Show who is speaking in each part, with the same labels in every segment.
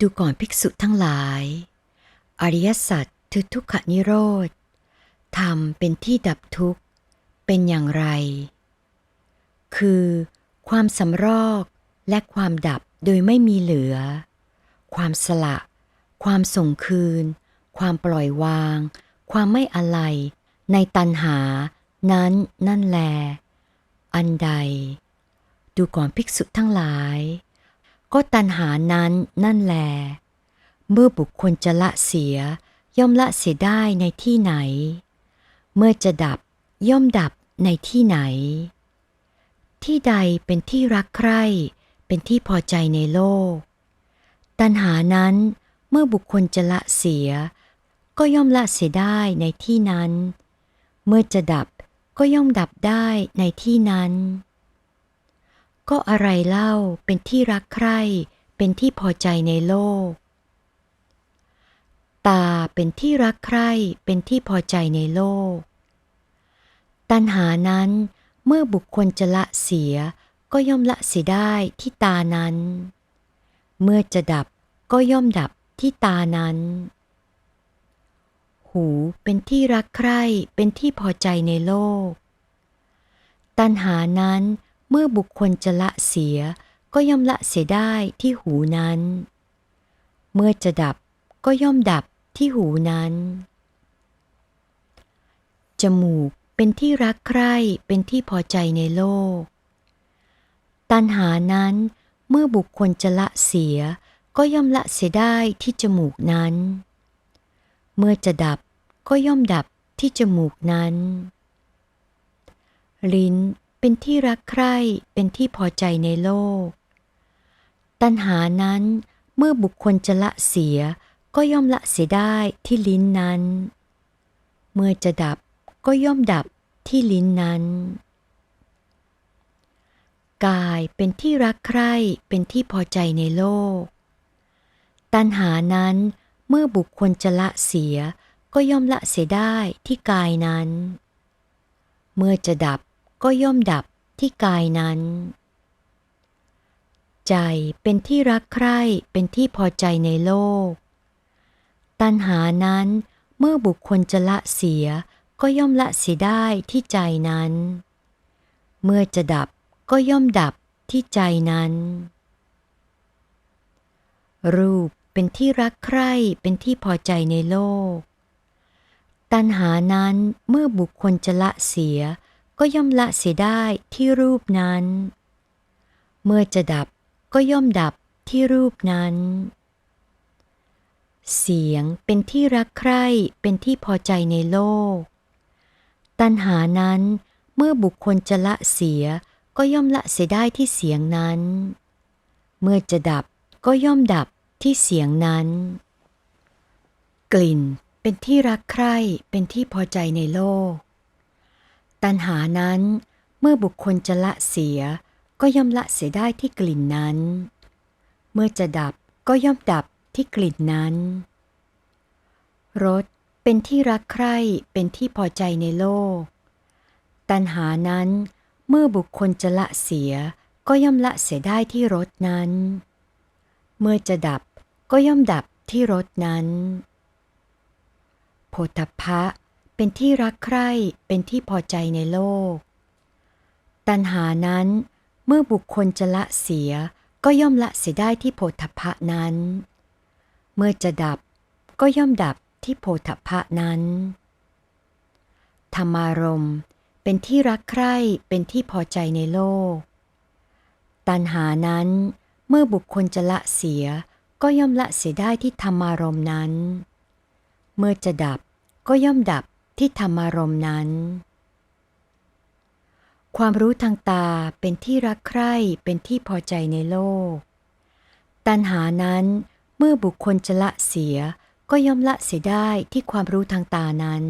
Speaker 1: ดูก่อนภิกษุทั้งหลาย อริยสัจคือทุกขนิโรธ ธรรมเป็นที่ดับทุกข์ เป็นอย่างไร คือ ความสำรอกและความดับโดยไม่มีเหลือ ความสละ ความส่งคืน ความปล่อยวาง ความไม่อะไรในตัณหา นั้นนั่นแล อันใด ดูก่อนภิกษุทั้งหลาย ก็ตัณหานั้นนั่นแล เมื่อบุคคลจะละเสียย่อมละเสียได้ในที่ไหน เมื่อจะดับย่อมดับในที่ไหน ที่ใดเป็นที่รักใคร่ เป็นที่พอใจในโลก ตัณหานั้นเมื่อบุคคลจะละเสีย ก็ย่อมละเสียได้ในที่นั้น เมื่อจะดับก็ย่อมดับได้ในที่นั้น ก็อะไรเล่าเป็นที่รักใคร่ เป็นที่พอใจในโลก ตาเป็นที่รักใคร่ เป็นที่พอใจในโลก ตัณหานั้นเมื่อบุคคลจะละเสียก็ย่อมละเสียได้ที่ตานั้น เมื่อจะดับก็ย่อมดับที่ตานั้น หูเป็นที่รักใคร่ เป็นที่พอใจในโลก ตัณหานั้นเเมื่อบุคคลจะละเสีย ก็ย่อมละเสียได้ที่หูนั้น เมื่อจะดับก็ย่อมดับที่หูนั้น จมูกเป็นที่รักใคร่เป็นที่พอใจในโลก ตัณหานั้นเมื่อบุคคลจะละเสีย ก็ย่อมละเสียได้ที่จมูกนั้น เมื่อจะดับก็ย่อมดับที่จมูกนั้น ลิ้น เป็นที่รักใคร่เป็นที่พอใจในโลก ตัณหานั้นเมื่อบุคคลจะละเสียก็ย่อมละเสียได้ที่ลิ้นนั้น เมื่อจะดับก็ย่อมดับที่ลิ้นนั้น กายเป็นที่รักใคร่เป็นที่พอใจในโลก ตัณหานั้นเมื่อบุคคลจะละเสียก็ย่อมละเสียได้ที่กายนั้น เมื่อจะดับ ก็ย่อมดับที่กายนั้น ใจเป็นที่รักใคร่เป็นที่พอใจในโลก ตัณหานั้นเมื่อบุคคลจะละเสียก็ย่อมละเสียได้ที่ใจนั้น เมื่อจะดับก็ย่อมดับที่ใจนั้น รูปเป็นที่รักใคร่เป็นที่พอใจในโลก ตัณหานั้นเมื่อบุคคลจะละเสีย ก็ย่อมละเสียได้ที่รูปนั้น เมื่อจะดับก็ย่อมดับที่รูปนั้น เสียงเป็นที่รักใคร่เป็นที่พอใจในโลก ตัณหานั้นเมื่อบุคคลจะละเสียก็ย่อมละเสียได้ที่เสียงนั้น เมื่อจะดับก็ย่อมดับที่เสียงนั้น กลิ่นเป็นที่รักใคร่เป็นที่พอใจในโลก ตัณหานั้นเมื่อบุคคลจะละเสีย ก็ย่อมละเสียได้ที่กลิ่นนั้น เมื่อจะดับก็ย่อมดับที่กลิ่นนั้น รสเป็นที่รักใคร่เป็นที่พอใจในโลก ตัณหานั้นเมื่อบุคคลจะละเสีย ก็ย่อมละเสียได้ที่รสนั้น เมื่อจะดับก็ย่อมดับที่รสนั้น โพธพะ เป็นที่รักใคร่เป็นที่พอใจในโลก ตัณหานั้นเมื่อบุคคลจะละเสียก็ย่อมละเสียได้ที่โพธพะนั้น เมื่อจะดับก็ย่อมดับที่โพธพะนั้น ธรรมารมเป็นที่รักใคร่เป็นที่พอใจในโลก ตัณหานั้นเมื่อบุคคลจะละเสียก็ย่อมละเสียได้ที่ธรรมารมนั้น เมื่อจะดับก็ย่อมดับ ที่ธรรมารมณ์นั้น ความรู้ทางตาเป็นที่รักใคร่เป็นที่พอใจในโลก ตัณหานั้นเมื่อบุคคลจะละเสียก็ย่อมละเสียได้ที่ความรู้ทางตานั้น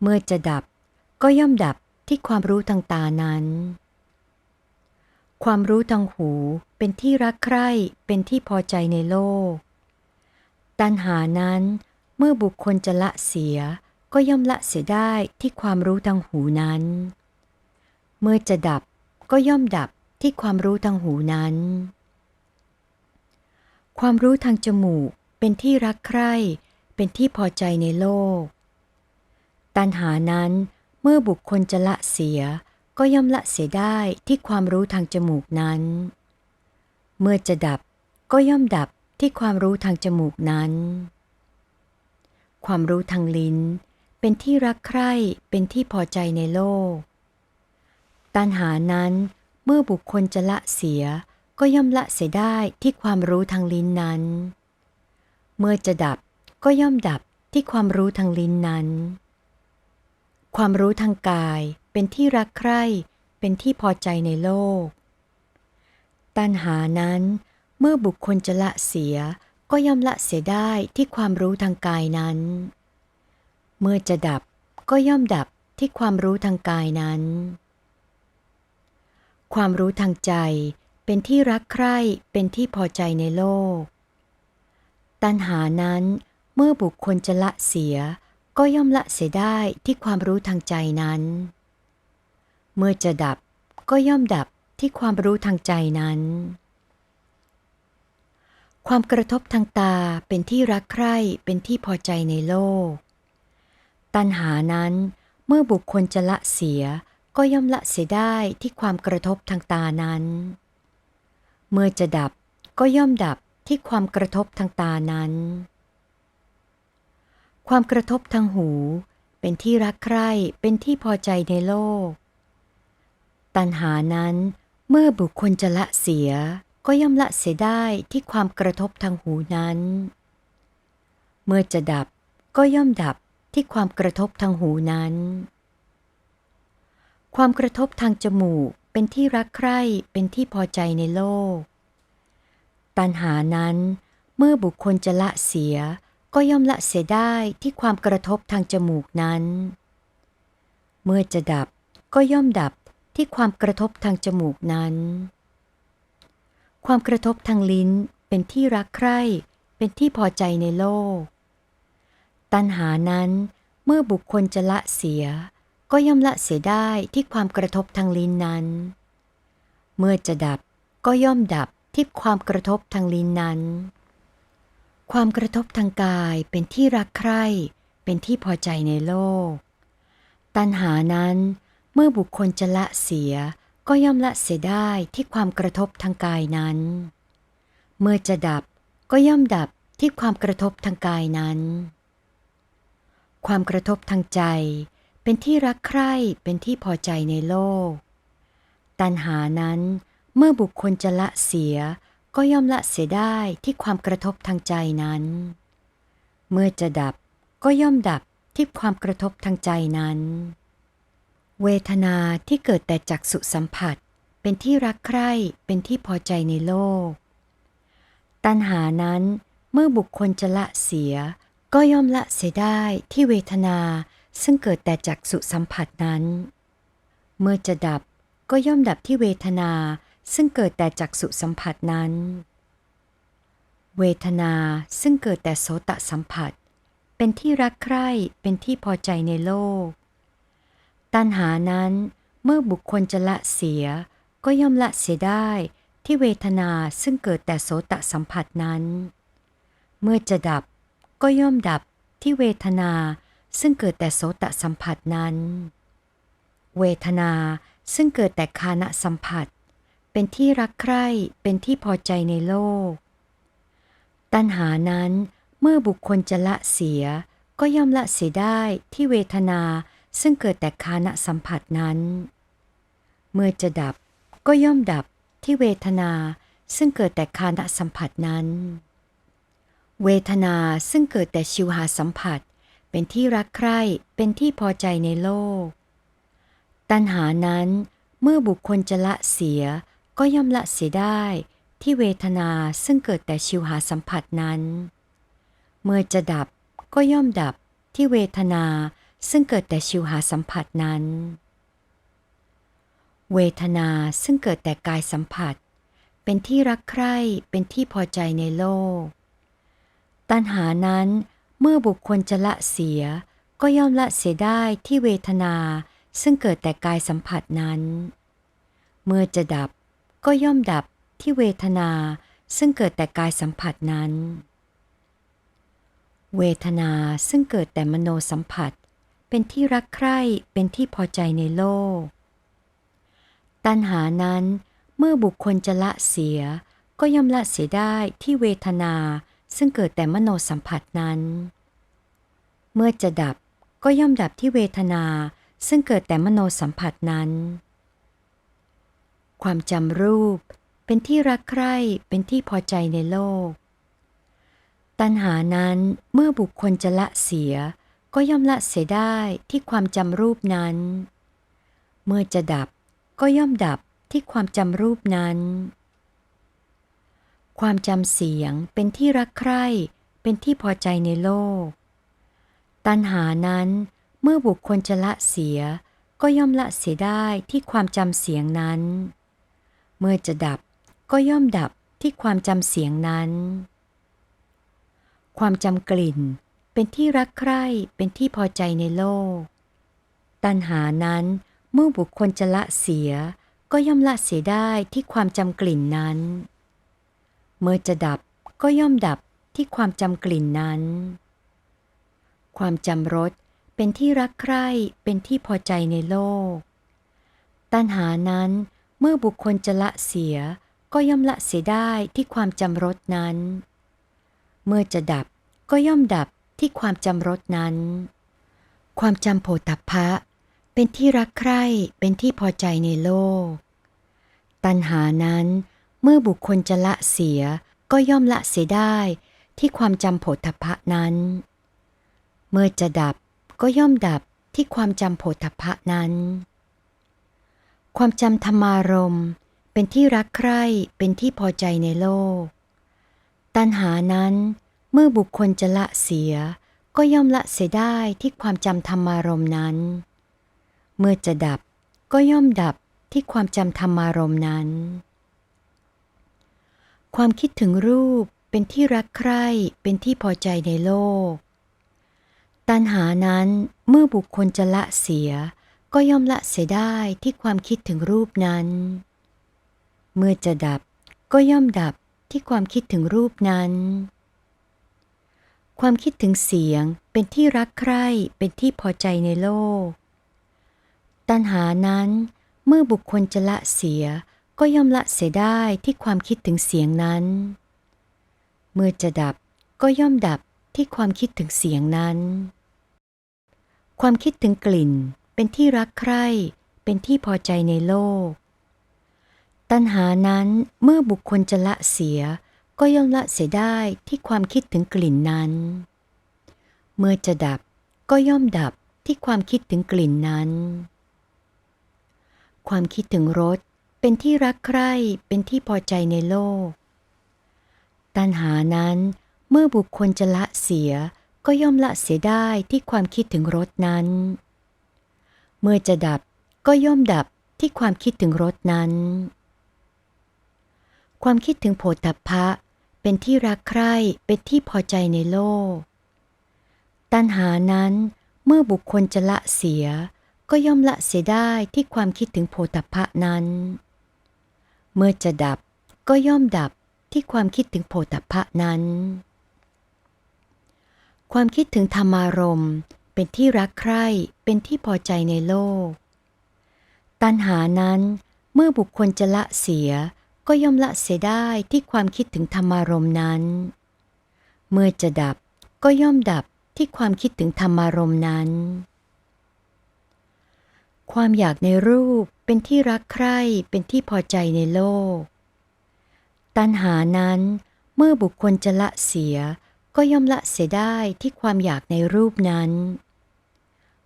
Speaker 1: เมื่อจะดับก็ย่อมดับที่ความรู้ทางตานั้น ความรู้ทางหูเป็นที่รักใคร่เป็นที่พอใจในโลก ตัณหานั้นเมื่อบุคคลจะละเสีย ก็ย่อมละเสียได้ที่ความรู้ทางหูนั้น เมื่อจะดับก็ย่อมดับที่ความรู้ทางหูนั้น ความรู้ทางจมูกเป็นที่รักใคร่เป็นที่พอใจในโลก ตัณหานั้นเมื่อบุคคลจะละเสีย ก็ย่อมละเสียได้ที่ความรู้ทางจมูกนั้น เมื่อจะดับก็ย่อมดับที่ความรู้ทางจมูกนั้น ความรู้ทางลิ้น เป็นที่รักใคร่เป็นที่พอใจในโลก ตัณหานั้นเมื่อบุคคลจะละเสียก็ย่อมละเสียได้ที่ความรู้ทางลิ้นนั้น เมื่อจะดับก็ย่อมดับที่ความรู้ทางลิ้นนั้น ความรู้ทางกายเป็นที่รักใคร่เป็นที่พอใจในโลก ตัณหานั้นเมื่อบุคคลจะละเสียก็ย่อมละเสียได้ที่ความรู้ทางกายนั้น เมื่อจะดับก็ย่อมดับที่ความรู้ทางกายนั้น ความรู้ทางใจเป็นที่รักใคร่เป็นที่พอใจในโลก ตัณหานั้นเมื่อบุคคลจะละเสีย ก็ย่อมละเสียได้ที่ความรู้ทางใจนั้น เมื่อจะดับก็ย่อมดับที่ความรู้ทางใจนั้น ความกระทบทางตาเป็นที่รักใคร่เป็นที่พอใจในโลก ตัณหานั้นเมื่อบุคคลจะละเสียก็ย่อมละเสียได้ที่ความกระทบทางตานั้น เมื่อจะดับก็ย่อมดับที่ความกระทบทางตานั้น ความกระทบทางหูเป็นที่รักใคร่เป็นที่พอใจในโลก ตัณหานั้นเมื่อบุคคลจะละเสียก็ย่อมละเสียได้ที่ความกระทบทางหูนั้น เมื่อจะดับก็ย่อมดับ ที่ความกระทบทางหูนั้น ความกระทบทางจมูกเป็นที่รักใคร่เป็นที่พอใจในโลก ตัณหานั้นเมื่อบุคคลจะละเสียก็ย่อมละเสียได้ที่ความกระทบทางจมูกนั้น เมื่อจะดับก็ย่อมดับที่ความกระทบทางจมูกนั้น ความกระทบทางลิ้นเป็นที่รักใคร่เป็นที่พอใจในโลก ตัณหานั้นเมื่อบุคคลจะละเสีย ก็ย่อมละเสียได้ที่ความกระทบทางลิ้นนั้น เมื่อจะดับก็ย่อมดับที่ความกระทบทางลิ้นนั้น ความกระทบทางกายเป็นที่รักใคร่เป็นที่พอใจในโลก ตัณหานั้นเมื่อบุคคลจะละเสียก็ย่อมละเสียได้ที่ความกระทบทางกายนั้น เมื่อจะดับก็ย่อมดับที่ความกระทบทางกายนั้น ความกระทบทางใจ เป็นที่รักใคร่เป็นที่พอใจในโลก ตัณหานั้นเมื่อบุคคลจะละเสียก็ย่อมละเสียได้ที่ความกระทบทางใจนั้น เมื่อจะดับก็ย่อมดับที่ความกระทบทางใจนั้น เวทนาที่เกิดแต่จักสุสัมผัส เป็นที่รักใคร่เป็นที่พอใจในโลก ตัณหานั้นเมื่อบุคคลจะละเสีย ก็ย่อมละเสียได้ที่เวทนาซึ่งเกิดแต่จักสุสัมผัสนั้น เมื่อจะดับก็ย่อมดับที่เวทนาซึ่งเกิดแต่จักสุสัมผัสนั้น เวทนาซึ่งเกิดแต่โสตสัมผัส เป็นที่รักใคร่เป็นที่พอใจในโลก ตัณหานั้นเมื่อบุคคลจะละเสีย ก็ย่อมละเสียได้ที่เวทนาซึ่งเกิดแต่โสตสัมผัสนั้น เมื่อจะดับ ก็ย่อมดับที่เวทนาซึ่งเกิดแต่โสตสัมผัสนั้น เวทนาซึ่งเกิดแต่คานะสัมผัส เป็นที่รักใคร่เป็นที่พอใจในโลก ตัณหานั้นเมื่อบุคคลจะละเสีย ก็ย่อมละเสียได้ที่เวทนาซึ่งเกิดแต่คานะสัมผัสนั้น เมื่อจะดับก็ย่อมดับที่เวทนาซึ่งเกิดแต่คานะสัมผัสนั้น เวทนาซึ่งเกิดแต่ชิวหาสัมผัส เป็นที่รักใคร่เป็นที่พอใจในโลก ตัณหานั้นเมื่อบุคคลจะละเสียก็ย่อมละเสียได้ที่เวทนาซึ่งเกิดแต่ชิวหาสัมผัสนั้น เมื่อจะดับก็ย่อมดับที่เวทนาซึ่งเกิดแต่ชิวหาสัมผัสนั้น เวทนาซึ่งเกิดแต่กายสัมผัส เป็นที่รักใคร่เป็นที่พอใจในโลก ตัณหานั้นเมื่อบุคคลจะละเสีย ก็ย่อมละเสียได้ที่เวทนา ซึ่งเกิดแต่กายสัมผัสนั้น เมื่อจะดับก็ย่อมดับที่เวทนา ซึ่งเกิดแต่กายสัมผัสนั้น เวทนาซึ่งเกิดแต่มโนสัมผัส เป็นที่รักใคร่เป็นที่พอใจในโลก ตัณหานั้นเมื่อบุคคลจะละเสีย ก็ย่อมละเสียได้ที่เวทนา ซึ่งเกิดแต่มโนสัมผัสนั้น เมื่อจะดับก็ย่อมดับที่เวทนาซึ่งเกิดแต่มโนสัมผัสนั้น ความจำรูปเป็นที่รักใคร่เป็นที่พอใจในโลก ตัณหานั้นเมื่อบุคคลจะละเสีย ก็ย่อมละเสียได้ที่ความจำรูปนั้น เมื่อจะดับก็ย่อมดับที่ความจำรูปนั้น ความจำเสียงเป็นที่รักใคร่ เป็นที่พอใจในโลก ตัณหานั้นเมื่อบุคคลจะละเสีย ก็ย่อมละเสียได้ที่ความจำเสียงนั้น เมื่อจะดับก็ย่อมดับที่ความจำเสียงนั้น ความจำกลิ่นเป็นที่รักใคร่ เป็นที่พอใจในโลก ตัณหานั้นเมื่อบุคคลจะละเสีย ก็ย่อมละเสียได้ที่ความจำกลิ่นนั้น เมื่อจะดับก็ย่อมดับที่ความจำกลิ่นนั้น ความจำรสเป็นที่รักใคร่เป็นที่พอใจในโลก ตัณหานั้นเมื่อบุคคลจะละเสียก็ย่อมละเสียได้ที่ความจำรสนั้น เมื่อจะดับก็ย่อมดับที่ความจำรสนั้น ความจำโผฏฐัพพะ เป็นที่รักใคร่เป็นที่พอใจในโลก ตัณหานั้น เมื่อบุคคลจะละเสียก็ย่อมละเสียได้ที่ความจำโผฏฐัพะนั้น เมื่อจะดับก็ย่อมดับที่ความจำโผฏฐัพะนั้น ความจำธรรมารมเป็นที่รักใคร่เป็นที่พอใจในโลก ตัณหานั้นเมื่อบุคคลจะละเสีย ก็ย่อมละเสียได้ที่ความจำธรรมารมนั้น เมื่อจะดับก็ย่อมดับที่ความจำธรรมารมนั้น ความคิดถึงรูปเป็นที่รักใคร่เป็นที่พอใจในโลก ตัณหานั้นเมื่อบุคคลจะละเสีย ก็ย่อมละเสียได้ที่ความคิดถึงรูปนั้น เมื่อจะดับก็ย่อมดับที่ความคิดถึงรูปนั้น ความคิดถึงเสียงเป็นที่รักใคร่เป็นที่พอใจในโลก ตัณหานั้นเมื่อบุคคลจะละเสีย ก็ย่อมละเสียได้ที่ความคิดถึงเสียงนั้น เมื่อจะดับก็ย่อมดับที่ความคิดถึงเสียงนั้น ความคิดถึงกลิ่นเป็นที่รักใคร่เป็นที่พอใจในโลก ตัณหานั้นเมื่อบุคคลจะละเสีย ก็ย่อมละเสียได้ที่ความคิดถึงกลิ่นนั้น เมื่อจะดับก็ย่อมดับที่ความคิดถึงกลิ่นนั้น ความคิดถึงรส เป็นที่รักใคร่เป็นที่พอใจในโลก ตัณหานั้นเมื่อบุคคลจะละเสียก็ย่อมละเสียได้ที่ความคิดถึงรสนั้น เมื่อจะดับก็ย่อมดับที่ความคิดถึงรสนั้น ความคิดถึงโผฏฐัพพะ เป็นที่รักใคร่เป็นที่พอใจในโลก ตัณหานั้นเมื่อบุคคลจะละเสีย ก็ย่อมละเสียได้ที่ความคิดถึงโผฏฐัพพะนั้น เมื่อจะดับก็ย่อมดับที่ความคิดถึงโผฏฐัพพะนั้น ความคิดถึงธรรมารมณ์เป็นที่รักใคร่เป็นที่พอใจในโลก ตัณหานั้นเมื่อบุคคลจะละเสียก็ย่อมละเสียได้ที่ความคิดถึงธรรมารมณ์นั้น เมื่อจะดับก็ย่อมดับที่ความคิดถึงธรรมารมณ์นั้น ความอยากในรูป เป็นที่รักใคร่เป็นที่พอใจในโลก ตัณหานั้นเมื่อบุคคลจะละเสียก็ย่อมละเสียได้ที่ความอยากในรูปนั้น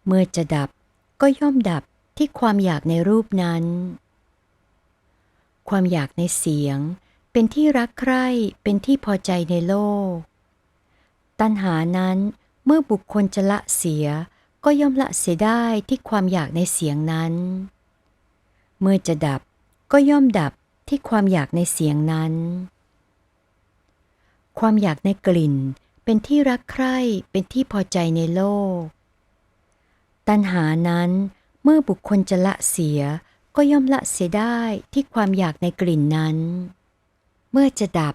Speaker 1: เมื่อจะดับก็ย่อมดับที่ความอยากในรูปนั้น ความอยากในเสียง เป็นที่รักใคร่เป็นที่พอใจในโลก ตัณหานั้นเมื่อบุคคลจะละเสียก็ย่อมละเสียได้ที่ความอยากในเสียงนั้น เมื่อจะดับก็ย่อมดับที่ความอยากในเสียงนั้น ความอยากในกลิ่นเป็นที่รักใคร่เป็นที่พอใจในโลก ตัณหานั้นเมื่อบุคคลจะละเสียก็ย่อมละเสียได้ที่ความอยากในกลิ่นนั้น เมื่อจะดับ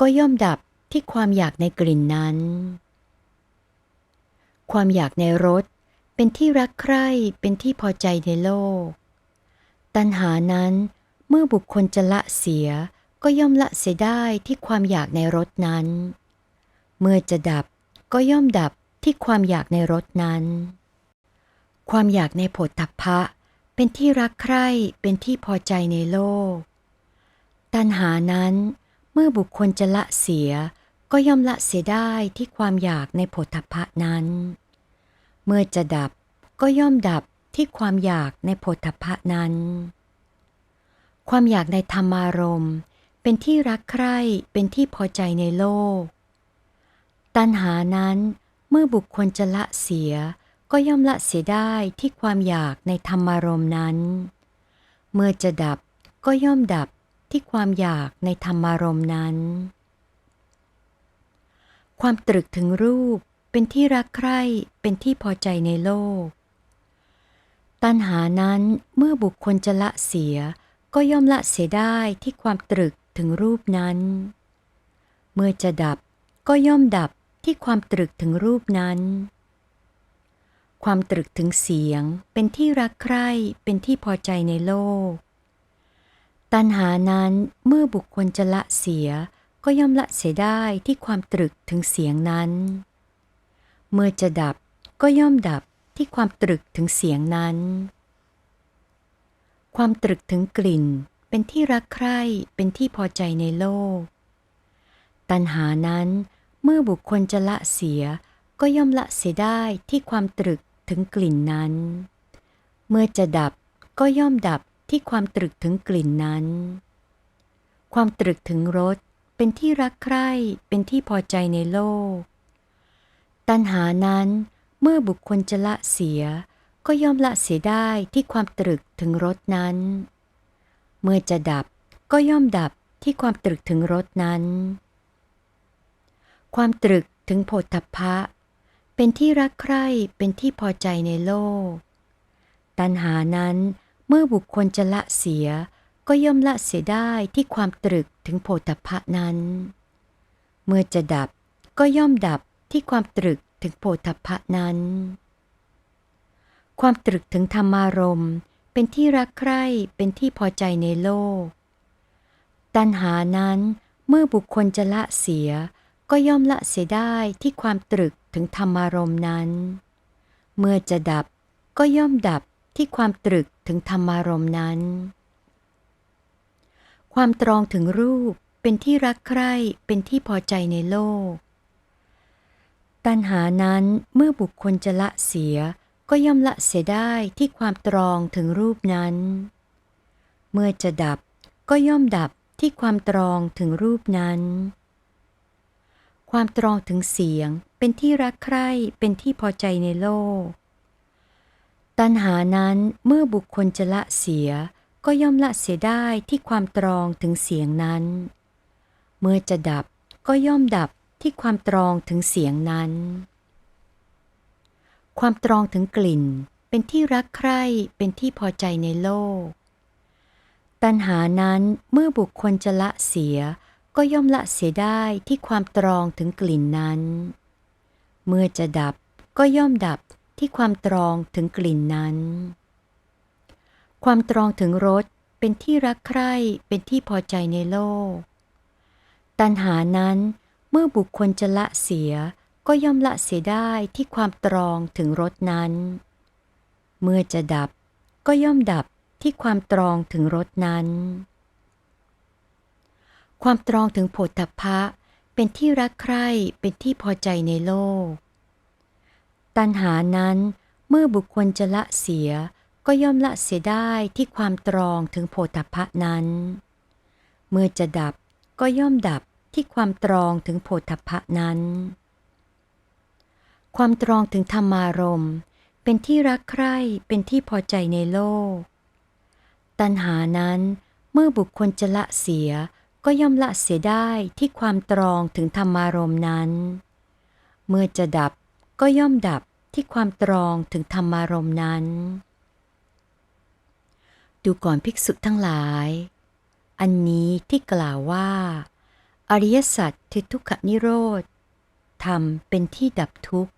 Speaker 1: ก็ย่อมดับที่ความอยากในกลิ่นนั้น ความอยากในรสเป็นที่รักใคร่เป็นที่พอใจในโลก ตัณหานั้น เมื่อบุคคลจะละเสียก็ย่อมละเสียได้ที่ความอยากในรสนั้น เมื่อจะดับก็ย่อมดับที่ความอยากในรสนั้น ความอยากในโผฏฐัพพะ เป็นที่รักใคร่เป็นที่พอใจในโลก ตัณหานั้น เมื่อบุคคลจะละเสีย ก็ย่อมละเสียได้ที่ความอยากในโผฏฐัพพะนั้น เมื่อจะดับก็ย่อมดับ ที่ความอยากในโผฏฐัพพะนั้น ความอยากในธรรมารมณ์เป็นที่รักใคร่เป็นที่พอใจในโลก ตัณหานั้นเมื่อบุคคลจะละเสียก็ย่อมละเสียได้ที่ความอยากในธรรมารมณ์นั้น เมื่อจะดับก็ย่อมดับที่ความอยากในธรรมารมณ์นั้น ความตรึกถึงรูปเป็นที่รักใคร่เป็นที่พอใจในโลก ตัณหานั้นเมื่อบุคคลจะละเสีย ก็ย่อมละเสียได้ที่ความตรึกถึงรูปนั้น เมื่อจะดับก็ย่อมดับที่ความตรึกถึงรูปนั้น ความตรึกถึงเสียงเป็นที่รักใคร่เป็นที่พอใจในโลก ตัณหานั้นเมื่อบุคคลจะละเสีย ก็ย่อมละเสียได้ที่ความตรึกถึงเสียงนั้น เมื่อจะดับก็ย่อมดับ ที่ความตรึกถึงเสียงนั้น ความตรึกถึงกลิ่นเป็นที่รักใคร่เป็นที่พอใจในโลก ตัณหานั้นเมื่อบุคคลจะละเสียก็ย่อมละเสียได้ที่ความตรึกถึงกลิ่นนั้น เมื่อจะดับก็ย่อมดับที่ความตรึกถึงกลิ่นนั้น ความตรึกถึงรสเป็นที่รักใคร่เป็นที่พอใจในโลก ตัณหานั้น เมื่อบุคคลจะละเสีย ก็ย่อมละเสียได้ที่ความตรึกถึงรสนั้น เมื่อจะดับก็ย่อมดับที่ความตรึกถึงรสนั้น ความตรึกถึงโผฏฐัพะ เป็นที่รักใคร่เป็นที่พอใจในโลก ตัณหานั้นเมื่อบุคคลจะละเสีย ก็ย่อมละเสียได้ที่ความตรึกถึงโผฏฐัพพะนั้น เมื่อจะดับก็ย่อมดับที่ความตรึก ถึงโผฏฐัพพะนั้น ความตรึกถึงธรรมารมณ์เป็นที่รักใคร่เป็นที่พอใจในโลก ตัณหานั้นเมื่อบุคคลจะละเสีย ก็ย่อมละเสียได้ที่ความตรึกถึงธรรมารมณ์นั้น เมื่อจะดับก็ย่อมดับที่ความตรึกถึงธรรมารมณ์นั้น ความตรองถึงรูปเป็นที่รักใคร่เป็นที่พอใจในโลก ตัณหานั้นเมื่อบุคคลจะละเสีย ก็ย่อมละเสียได้ที่ความตรองถึงรูปนั้น เมื่อจะดับก็ย่อมดับที่ความตรองถึงรูปนั้น ความตรองถึงเสียงเป็นที่รักใคร่เป็นที่พอใจในโลก ตัณหานั้นเมื่อบุคคลจะละเสีย ก็ย่อมละเสียได้ที่ความตรองถึงเสียงนั้น เมื่อจะดับก็ย่อมดับ ที่ความตรองถึงเสียงนั้น ความตรองถึงกลิ่นเป็นที่รักใคร่เป็นที่พอใจในโลก ตัณหานั้นเมื่อบุคคลจะละเสียก็ย่อมละเสียได้ที่ความตรองถึงกลิ่นนั้น เมื่อจะดับก็ย่อมดับที่ความตรองถึงกลิ่นนั้น ความตรองถึงรสเป็นที่รักใคร่เป็นที่พอใจในโลก ตัณหานั้น เมื่อบุคคลจะละเสียก็ย่อมละเสียได้ที่ความตรองถึงรสนั้น เมื่อจะดับก็ย่อมดับที่ความตรองถึงรสนั้น ความตรองถึงโผฏฐัพะเป็นที่รักใคร่เป็นที่พอใจในโลก ตัณหานั้นเมื่อบุคคลจะละเสียก็ย่อมละเสียได้ที่ความตรองถึงโผฏฐัพพะนั้น เมื่อจะดับก็ย่อมดับ ที่ความตรองถึงโผฏฐัพพะนั้น ความตรองถึงธรรมารมณ์เป็นที่รักใคร่เป็นที่พอใจในโลก ตัณหานั้นเมื่อบุคคลจะละเสียก็ย่อมละเสียได้ที่ความตรองถึงธรรมารมณ์นั้น เมื่อจะดับก็ย่อมดับที่ความตรองถึงธรรมารมณ์นั้น ดูก่อนภิกษุทั้งหลาย อันนี้ที่กล่าวว่า อริยสัจคือทุกขนิโรธ ธรรมเป็นที่ดับทุกข์